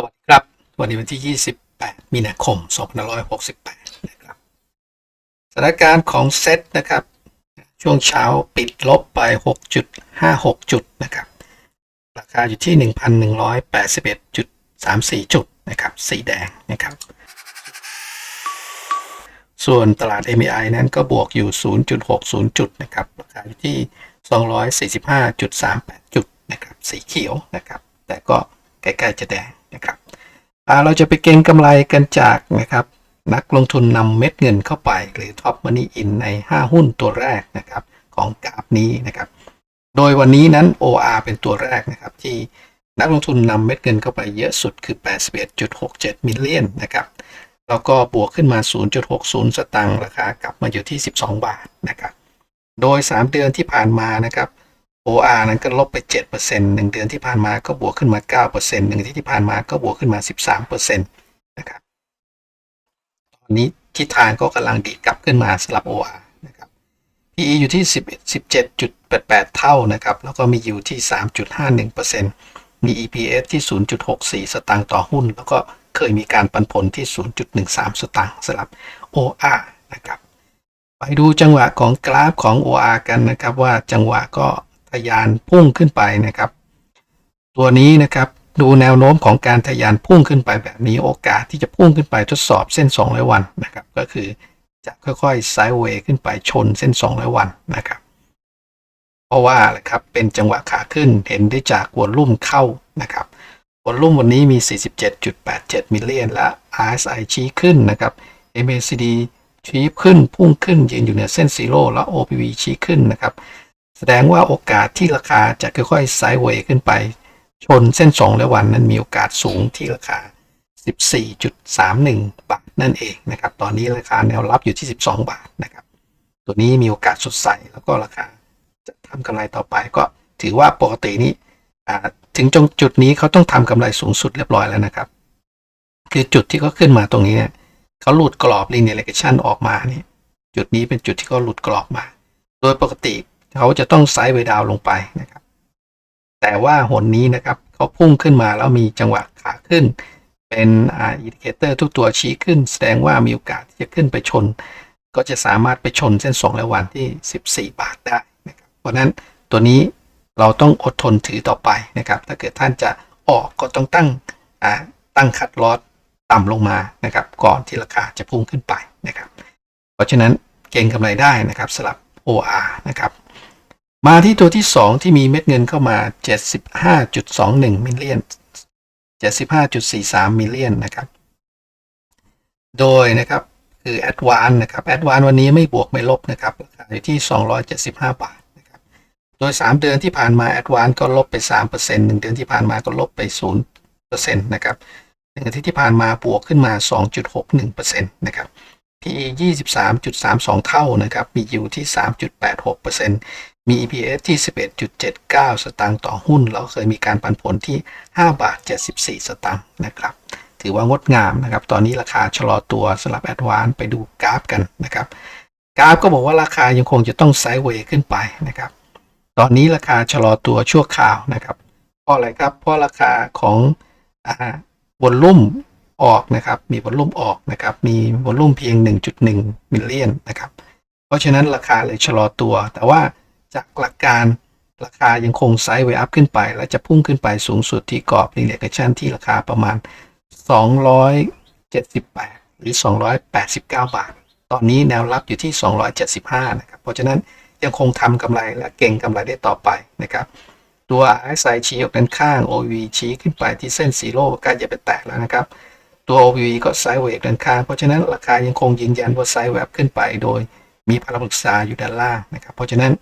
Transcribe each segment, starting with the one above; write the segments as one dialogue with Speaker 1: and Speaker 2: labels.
Speaker 1: สวัสดีครับ วันนี้วันที่ 28 มีนาคม 2568 นะครับ สถานการณ์ของเซตนะครับ ช่วงเช้าปิดลบไป 6.56 จุดนะครับ ราคาอยู่ที่ 1,181.34 จุดนะครับ สีแดงนะครับ ส่วนตลาด MAI นั้นก็บวกอยู่ 0.60 จุดนะครับ ราคาอยู่ที่ 245.38 จุดนะครับ สีเขียวนะครับ แต่ก็ใกล้ๆจะแดง นะครับเราจะไปเก็งกำไรกันจากนะครับ นักลงทุนนำเม็ดเงินเข้าไป หรือ Top Money In ใน 5 หุ้นตัวแรกนะครับของกราฟนี้นะครับ โดยวันนี้นั้น OR เป็นตัวแรกนะครับ ที่นักลงทุนนำเม็ดเงินเข้าไปเยอะสุดคือ 81.67 มิลเลียนนะครับแล้วก็บวกขึ้นมา 0.60 สตางค์ราคากลับมาอยู่ที่ 12 บาทนะครับ โดย 3 เดือนที่ผ่านมานะครับ OR นั้นก็ลบไป7% 1เดือนที่ผ่านมาก็บวกขึ้นมา9% 1ที่ที่ผ่านมาก็บวกขึ้นมา 13%นะครับ ตอนนี้ทิศทางก็กำลังดีกลับขึ้นมาสำหรับ OR นะครับ PE อยู่ที่10 17.88 เท่านะครับ แล้วก็มี yield ที่ 3.51%มี EPS ที่ 0.64 สตางค์ต่อหุ้น แล้วก็เคยมีการปันผลที่ 0.13 สตางค์สำหรับ OR นะครับ ไปดูจังหวะของกราฟของ OR กันนะครับว่าจังหวะก็ ทะยานพุ่งขึ้นไปนะครับ ตัวนี้นะครับดูแนวโน้มของการทะยานพุ่งขึ้นไปแบบนี้โอกาสที่จะพุ่งขึ้นไปทดสอบเส้น 200 วันนะครับ ก็คือจะค่อยๆไซด์เวย์ขึ้นไปชนเส้น 200 วันนะครับ เพราะว่าะครับเป็นจังหวะขาขึ้นเห็นได้จากวอลลุ่มเข้านะครับวอลลุ่มวันนี้มี 47.87 มิลเลียนและ RSI ชี้ขึ้นนะครับ MACD ชี้ขึ้นพุ่งขึ้นยืนอยู่เหนือเส้นซีโร่และ OPV ชี้ขึ้นนะครับ แสดงว่าโอกาสที่ราคาจะค่อยๆไซด์เวย์ขึ้นไป ชนเส้น 2 และวันนั้นมีโอกาสสูงที่ราคา 14.31 บาทนั่นเองนะครับ ตอนนี้ราคาแนวรับอยู่ที่ 12 บาทนะครับ ตัวนี้มีโอกาสสดใสแล้วก็ราคาจะทำกำไรต่อไปก็ถือว่าปกตินี้ถึงจงจุดนี้เขาต้องทำกำไรสูงสุดเรียบร้อยแล้วนะครับ คือจุดที่เขาขึ้นมาตรงนี้เนี่ยเขาหลุดกรอบ linear regression ออกมาเนี่ยจุดนี้เป็นจุดที่เขาหลุดกรอบมา โดยปกติ เขาจะต้องไซด์เวดาวลงไปนะครับ แต่ว่าหนนี้นะครับเขาพุ่งขึ้นมาแล้วมีจังหวะขาขึ้น เป็นอ่าอินดิเคเตอร์ทุกตัวชี้ขึ้น แสดงว่ามีโอกาสที่จะขึ้นไปชน ก็จะสามารถไปชนเส้น2และวันที่ 14 บาทได้นะครับเพราะฉะนั้นตัวนี้เราต้องอดทนถือต่อไปนะครับ ถ้าเกิดท่านจะออกก็ต้องตั้งอ่าตั้งคัดลอสต่ำลงมานะครับ ก่อนที่ราคาจะพุ่งขึ้นไปนะครับ เพราะฉะนั้นเก็งกำไรได้นะครับสลับ OR นะครับ มาที่ตัวที่ 2 ที่มีเม็ดเงินเข้ามา 75.21 มิลเลียน 75.43 มิลเลียนนะครับ โดยนะครับคือ a d v a n c e นะครับ a d v a n c e วันนี้ไม่บวกไม่ลบนะครับราคาอยู่ที่ 275 บาทนะครับโดย 3 เดือนที่ผ่านมา a d v a n c e ก็ลบไป 3% 1 เดือนที่ผ่านมาก็ลบไป 0%นะครับหนึ่งอาทิตย์ที่ผ่านมาบวกขึ้นมา 2.61%นะครับ PE 23.32 เท่านะครับ มี yield ที่ 3.86%มี EPS ที่ 11.79 สตางค์ต่อหุ้น แล้วเคยมีการปันผลที่ 5 บาท 74 สตางค์นะครับ ถือว่างดงามนะครับ ตอนนี้ราคาชะลอตัวสำหรับ a d v a n c e ไปดูกราฟกันนะครับ กราฟก็บอกว่าราคายังคงจะต้องไซด์เวย์ขึ้นไปนะครับ ตอนนี้ราคาชะลอตัวชั่วคราวนะครับ เพราะอะไรครับ เพราะราคาของอ่าวอลลุ่ม ออกนะครับ มีวอลลุ่มออกนะครับ มีวอลลุ่มเพียง 1.1 มิลเลียนนะครับ เพราะฉะนั้นราคาเลยชะลอตัว แต่ว่าจากหลักการราคายังคงไซด์เวอัพขึ้นไป และจะพุ่งขึ้นไปสูงสุดที่กรอบ r e l a t i o n ที่ราคาประมาณ 278 หรือ 289 บาท ตอนนี้แนวรับอยู่ที่ 275 นะครับ เพราะฉะนั้นยังคงทำกำไรและเก่งกำไรได้ต่อไปนะครับตัว RSI ชี้ออกด้านข้าง OV ชี้ขึ้นไปที่เส้นซีโร่ใกล้จะไปแตะแล้วนะครับ ตัว OV ก็ไซด์เวย์ด้านข้างเพราะฉะนั้นราคายังคงยืนยันว่าไซด์เวย์ขึ้นไปโดยมีพลังปรึกษาอยู่ด้านล่างนะครับ เพราะฉะนั้น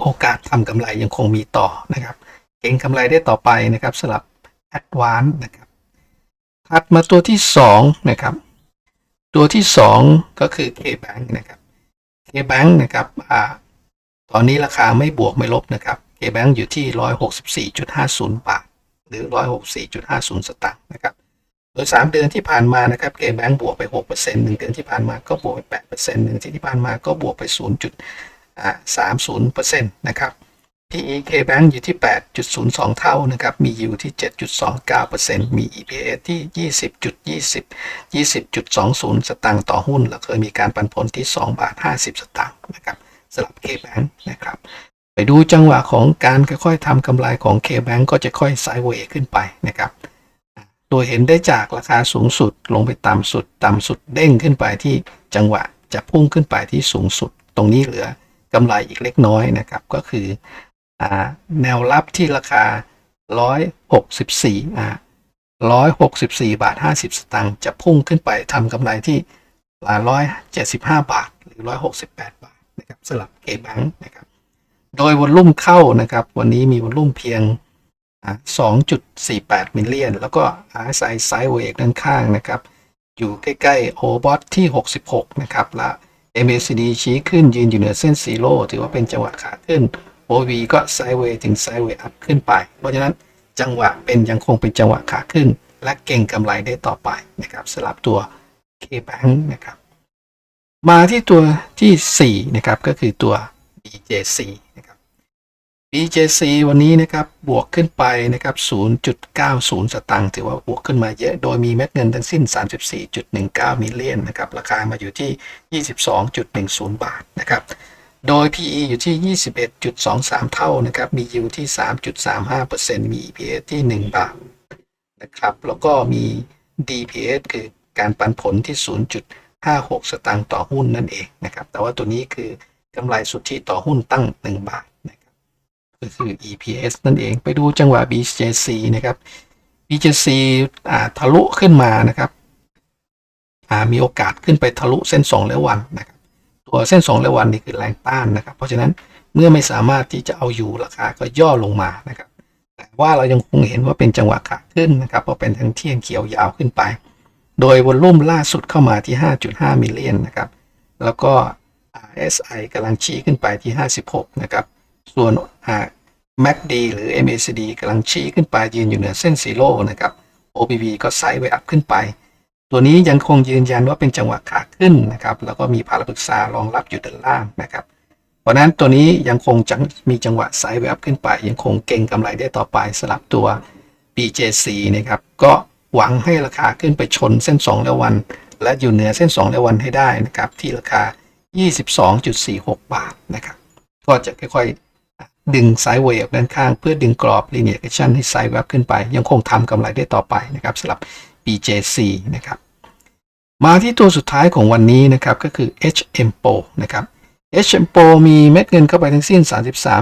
Speaker 1: โอกาสทำกำไรยังคงมีต่อนะครับ เก่งกำไรได้ต่อไปนะครับสำหรับ Advance นะครับถัดมาตัวที่2นะครับตัวที่ 2 ก็คือ KBank นะครับ KBank นะครับอ่าตอนนี้ราคาไม่บวกไม่ลบนะครับ KBank อยู่ที่ 164.50 บาท หรือ 164.50 สตางค์นะครับ โดย 3 เดือนที่ผ่านมานะครับ KBank บวกไป6% 1เดือนที่ผ่านมาก็บวกไป8% 1ที่ที่ผ่านมาก็บวกไป 0.30%นะครับ PE KBank อยู่ที่ 8.02 เท่านะครับ มี yield ที่ 7.29%มี EPS ที่ 20.20 20.20 สตางค์ต่อหุ้น แล้วเคยมีการปันผลที่ 2 บาท 50 สตางค์นะครับสำหรับ KBank นะครับ ไปดูจังหวะของการค่อยๆทำกำไรของ KBank ก็จะค่อยไซด์เวย์ขึ้นไปนะครับ โดยเห็นได้จากราคาสูงสุดลงไปต่ำสุด ต่ำสุดเด้งขึ้นไปที่จังหวะจะพุ่งขึ้นไปที่สูงสุด ตรงนี้เหลือกำไรอีกเล็กน้อยนะครับก็คืออแนวรับที่ราคา 164อ่า164 บาท 50 สตางค์จะพุ่งขึ้นไปทำกำไรที่175 บาท หรือ 168 บาทนะครับสำหรับเกบังนะครับโดยวอลลุ่มเข้านะครับ วันนี้มีวอลลุ่มเพียง 2.48 มิลเลียน แล้วก็ RSI Sideways ด้านข้างนะครับ อยู่ใกล้ๆ o b o t ที่ 66 นะครับ และ MACD ชี้ขึ้นยืนอยู่เหนือเส้นซีโร่ถือว่าเป็นจังหวะขาขึ้น OV ก็ Sideway ถึง Sideway up ขึ้นไป เพราะฉะนั้นจังหวะเป็นยังคงเป็นจังหวะขาขึ้น และเก่งกำไรได้ต่อไปนะครับสลับตัว K-Bank นะครับ มาที่ตัวทีสี่4 นะครับ ก็คือตัว BJC นะครับ BJC วันนี้นะครับบวกขึ้นไปนะครับ 0.90 สตางค์ถือว่าบวกขึ้นมาเยอะ โดยมีเม็ดเงินทั้งสิ้น 34.19 มิลเลียนนะครับ ราคามาอยู่ที่ 22.10 บาทนะครับ โดย PE อยู่ที่ 21.23 เท่านะครับ มี yield ที่ 3.35%มี EPS ที่ 1 บาทนะครับ แล้วก็มี DPS คือการปันผลที่ 0.56 สตางค์ต่อหุ้นนั่นเองนะครับ แต่ว่าตัวนี้คือกำไรสุทธิต่อหุ้นตั้ง 1 บาท ก็คือ EPS นั่นเองไปดูจังหวะ BJC นะครับ BJC อ่าทะลุขึ้นมานะครับอ่ามีโอกาสขึ้นไปทะลุเส้น2แลวันนะครับตัวเส้น2แลวันนี่คือแรงต้านนะครับ เพราะฉะนั้นเมื่อไม่สามารถที่จะเอาอยู่ราคาก็ย่อลงมานะครับ แต่ว่าเรายังคงเห็นว่าเป็นจังหวะขาขึ้นนะครับเพราะเป็นทั้งเที่ยงเขียวยาวขึ้นไป โดยวอลลุ่มล่าสุดเข้ามาที่ 5.5 มิลเลียนนะครับ แล้วก็ RSI กำลังชี้ขึ้นไปที่ 56 นะครับ ส่วน MACD หรือ MACD กำลังชี้ขึ้นไปยืนอยู่เหนือเส้นซีโร่นะครับ OBV ก็ไซด์ไว้อัพขึ้นไป ตัวนี้ยังคงยืนยันว่าเป็นจังหวะขาขึ้นนะครับ แล้วก็มีพาราปรึกษารองรับอยู่ด้านล่างนะครับเพราะนั้นตัวนี้ยังคงจะมีจังหวะไซด์ไว้อัพขึ้นไป ยังคงเก่งกำไรได้ต่อไปสลับตัว BJC นะครับ ก็หวังให้ราคาขึ้นไปชนเส้น2และวัน และอยู่เหนือเส้น2และวันให้ได้นะครับที่ราคา 22.46 บาทนะครับ ก็จะค่อยๆ ดึงไซด์เวย์ออกด้านข้าง เพื่อดึงกรอบ linear action ให้ไซด์แวบขึ้นไป ยังคงทำกำไรได้ต่อไปนะครับสำหรับ BJC นะครับมาที่ตัวสุดท้ายของวันนี้นะครับก็คือ HMPO นะครับ HMPO มีเม็ดเงินเข้าไปทั้งสิ้น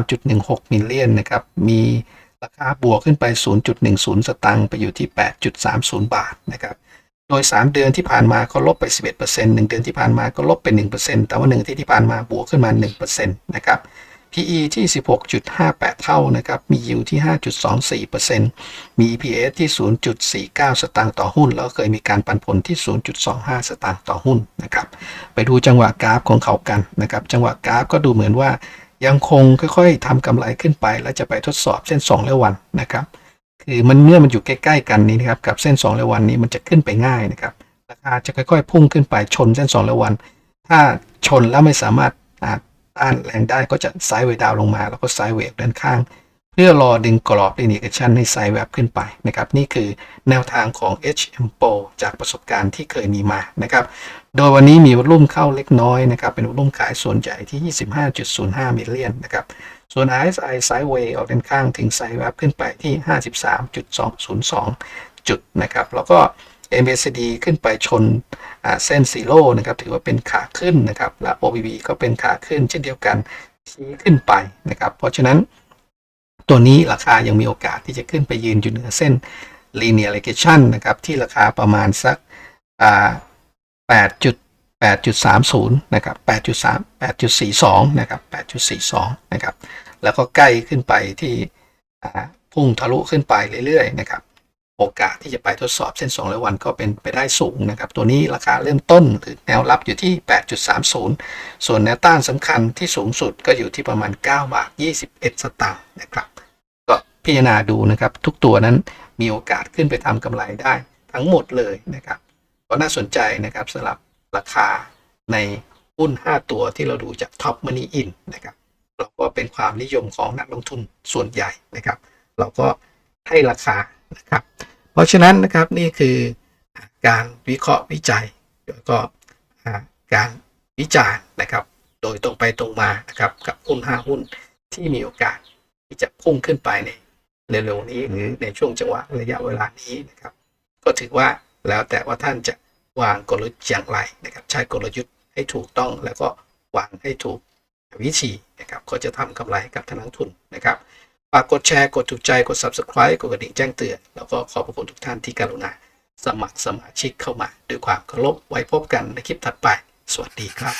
Speaker 1: 33.16มิลเลียนนะครับมีราคาบวกขึ้นไป 0.10 สตางค์ไปอยู่ที่ 8.30 บาทนะครับโดย 3 เดือนที่ผ่านมาก็ลบไป 11% 1 เดือนที่ผ่านมาก็ลบไป 1%แต่ว่า1ที่ที่ผ่านมาบวกขึ้นมา 1%นะครับ PE ที่ 16.58 เท่านะครับ มี yield ที่ 5.24%มี EPS ที่ 0.49 สตางค์ต่อหุ้น แล้วเคยมีการปันผลที่ 0.25 สตางค์ต่อหุ้นนะครับ ไปดูจังหวะกราฟของเขากันนะครับ จังหวะกราฟก็ดูเหมือนว่ายังคงค่อยๆทำกำไรขึ้นไป แล้วจะไปทดสอบเส้น 2 และวันนะครับ คือมันเมื่อมันอยู่ใกล้ ๆ กันนี้นะครับ กับเส้น 2 และวันนี้มันจะขึ้นไปง่ายนะครับ ราคาจะค่อยๆ พุ่งขึ้นไปชนเส้น 2 และวัน ถ้าชนแล้วไม่สามารถ ต้านแรงด้ก็จะไซด์เวดาวลงมา แล้วก็ไซด์เวย์ด้านข้าง เพื่อรอดึงกรอบ indication ให้ไซด์แวบขึ้นไปนะครับนี่คือแนวทางของ HM Pro จากประสบการณ์ที่เคยมีมานะครับโดยวันนี้มีวอลุ่มเข้าเล็กน้อยนะครับเป็นวอลุ่มขายส่วนใหญ่ที่ 25.05มิลเลียนนะครับส่วน RSI Sideway ออกด้านข้างถึงไซด์แวบขึ้นไปที่ 53.202 จุดนะครับแล้วก็ MACD ขึ้นไปชนเส้นซีโร่นะครับถือว่าเป็นขาขึ้นนะครับและ OBV ก็เป็นขาขึ้นเช่นเดียวกันชี้ขึ้นไปนะครับ เพราะฉะนั้นตัวนี้ราคายังมีโอกาสที่จะขึ้นไปยืนอยู่เหนือเส้น linear regression นะครับที่ราคาประมาณสัก8 8.30นะครับ8.3 8.42นะครับ8.42นะครับแล้วก็ใกล้ขึ้นไปที่พุ่งทะลุขึ้นไปเรื่อยๆนะครับ โอกาสที่จะไปทดสอบเส้น2แลวันก็เป็นไปได้สูงนะครับ ตัวนี้ราคาเริ่มต้นหรือแนวรับอยู่ที่ 8.30 ส่วนแนวต้านสำคัญที่สูงสุดก็อยู่ที่ประมาณ9บาท21 สตางค์นะครับ ก็พิจารณาดูนะครับ ทุกตัวนั้นมีโอกาสขึ้นไปทำกำไรได้ทั้งหมดเลยนะครับก็น่าสนใจนะครับสำหรับราคาในหุ้น 5 ตัวที่เราดูจาก Top Money In นะครับเราก็เป็นความนิยมของนักลงทุนส่วนใหญ่นะครับ เราก็ให้ราคานะครับ เพราะฉะนั้นนะครับนี่คือการวิเคราะห์วิจัยแล้วก็อ่าการวิจารณ์นะครับ โดยตรงไปตรงมานะครับกับหุ้นห้าหุ้นที่มีโอกาสที่จะพุ่งขึ้นไปในเร็วๆนี้หรือในช่วงจังหวะระยะเวลานี้นะครับ ก็ถือว่าแล้วแต่ว่าท่านจะวางกลยุทธ์อย่างไรนะครับ ใช้กลยุทธ์ให้ถูกต้องแล้วก็วางให้ถูกวิธีนะครับ ก็จะทำกำไรให้กับทางนักทุนนะครับ ฝากกดแชร์ กดถูกใจ กด subscribe กดกระดิ่งแจ้งเตือน แล้วก็ขอบพระคุณทุกท่านที่กรุณา สมัครสมาชิกเข้ามา ด้วยความเคารพไว้พบกันในคลิปถัดไป สวัสดีครับ